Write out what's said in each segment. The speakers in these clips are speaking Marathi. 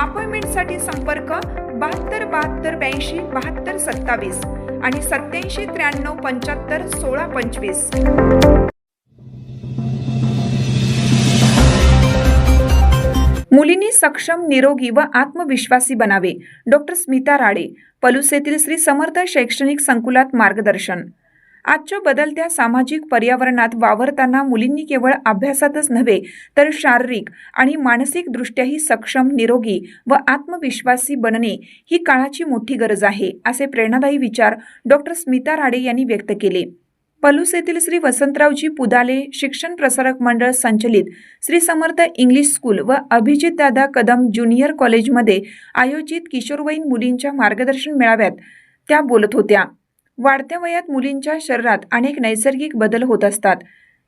अपॉइंटमेंटसाठी संपर्क बहात्तर बहात्तर ब्याऐंशी बहात्तर सत्तावीस आणि सत्याऐंशी त्र्याण्णव पंच्याहत्तर सोळा पंचवीस. मुलींनी सक्षम निरोगी व आत्मविश्वासी बनावे. डॉक्टर स्मिता राडे पलूस येथील श्री समर्थ शैक्षणिक संकुलात मार्गदर्शन. आजच्या बदलत्या सामाजिक पर्यावरणात वावरताना मुलींनी केवळ अभ्यासातच नव्हे तर शारीरिक आणि मानसिकदृष्ट्याही सक्षम निरोगी व आत्मविश्वासी बनणे ही काळाची मोठी गरज आहे असे प्रेरणादायी विचार डॉक्टर स्मिता राडे यांनी व्यक्त केले. पलूस येथील श्री वसंतरावजी पुदाले शिक्षण प्रसारक मंडळ संचलित श्री समर्थ इंग्लिश स्कूल व अभिजितदादा कदम ज्युनियर कॉलेजमध्ये आयोजित किशोरवयीन मुलींच्या मार्गदर्शन मेळाव्यात त्या बोलत होत्या. वाढत्या वयात मुलींच्या शरीरात अनेक नैसर्गिक बदल होत असतात.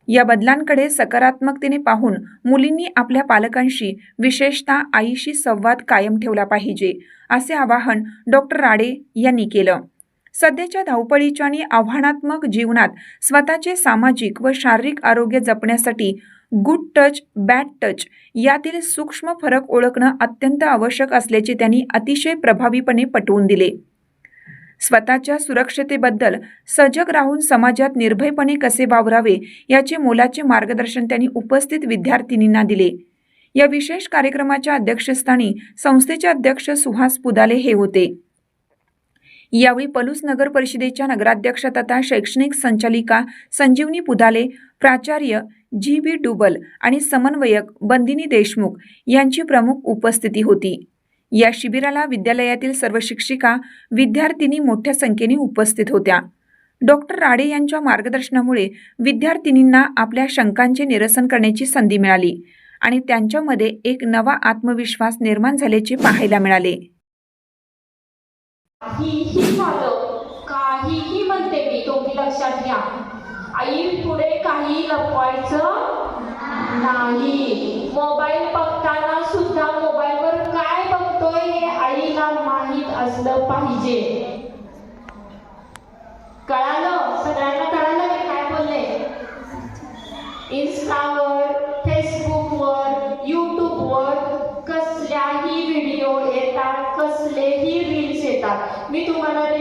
या बदलांकडे सकारात्मकतेने पाहून मुलींनी आपल्या पालकांशी विशेषतः आईशी संवाद कायम ठेवला पाहिजे असे आवाहन डॉक्टर राडे यांनी केलं. सध्याच्या धावपळीच्या आणि आव्हानात्मक जीवनात स्वतःचे सामाजिक व शारीरिक आरोग्य जपण्यासाठी गुड टच बॅड टच यातील सूक्ष्म फरक ओळखणं अत्यंत आवश्यक असल्याचे त्यांनी अतिशय प्रभावीपणे पटवून दिले. स्वतःच्या सुरक्षतेबद्दल सजग राहून समाजात निर्भयपणे कसे वावरावे याचे मोलाचे मार्गदर्शन त्यांनी उपस्थित विद्यार्थिनींना दिले. या विशेष कार्यक्रमाच्या अध्यक्षस्थानी संस्थेचे अध्यक्ष सुहास पुदाले हे होते. यावेळी पलूस नगर परिषदेच्या नगराध्यक्ष तथा शैक्षणिक संचालिका संजीवनी पुदाले प्राचार्य जी बी डुबल आणि समन्वयक बंदिनी देशमुख यांची प्रमुख उपस्थिती होती. या शिबिराला विद्यालयातील सर्व शिक्षिका विद्यार्थिनी मोठ्या संख्येने उपस्थित होत्या. डॉक्टर राडे यांच्या मार्गदर्शनामुळे विद्यार्थिनींना आपल्या शंकांचे निरसन करण्याची संधी मिळाली आणि त्यांच्यामध्ये एक नवा आत्मविश्वास निर्माण झाल्याचे पाहायला मिळाले. काहीही काहीही म्हणते मी तुम्ही लक्षात घ्या. आई पुढे काही लपवायचं नाही. मोबाईल बघताना सुद्धा असलं पाहिजे. कळालं? सगळ्यांना कळालं मी काय बोलले? इन्स्टावर फेसबुकवर यूट्यूबवर कसल्याही व्हिडिओ येतात कसलेही रील्स येतात. मी तुम्हाला रील्स